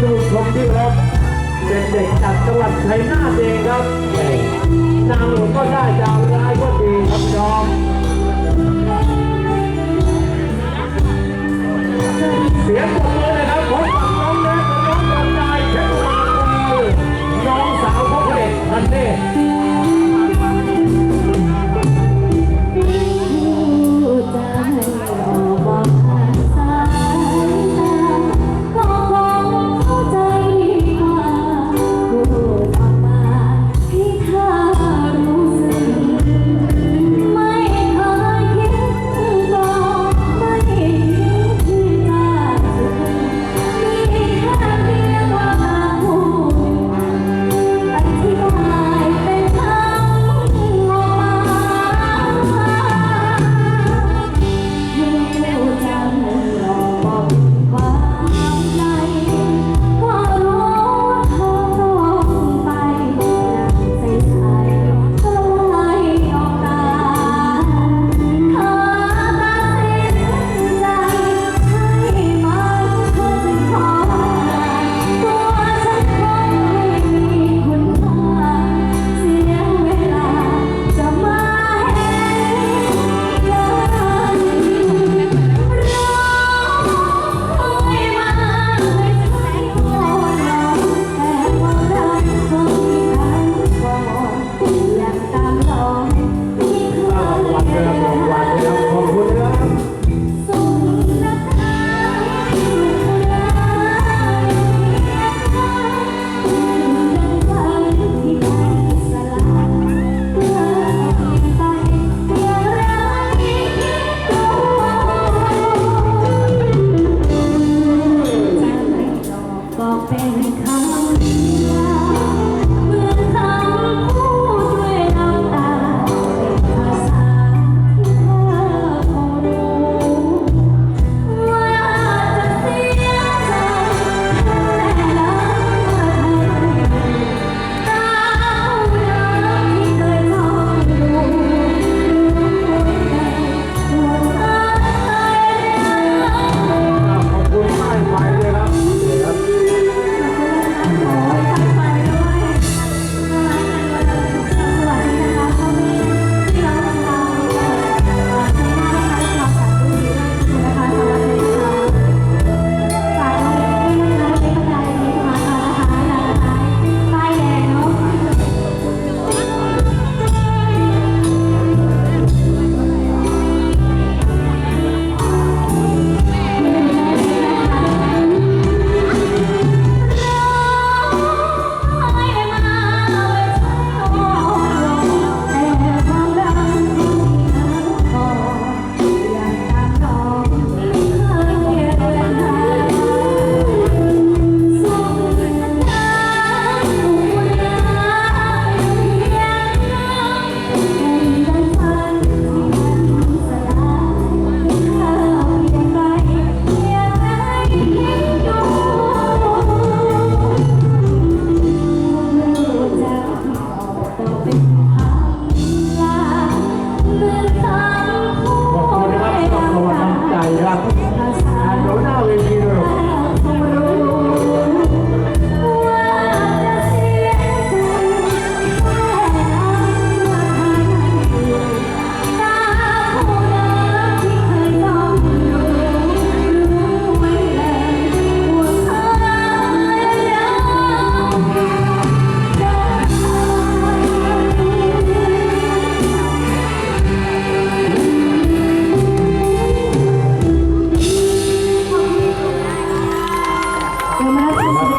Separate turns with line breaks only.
ผู้ชมที่รักเป็นเด็กจากจังหวัดชัยนาทเองครับนางหลวงก็ได้ดาวร้ายก็ดีครับน้องเสียงปรบมือ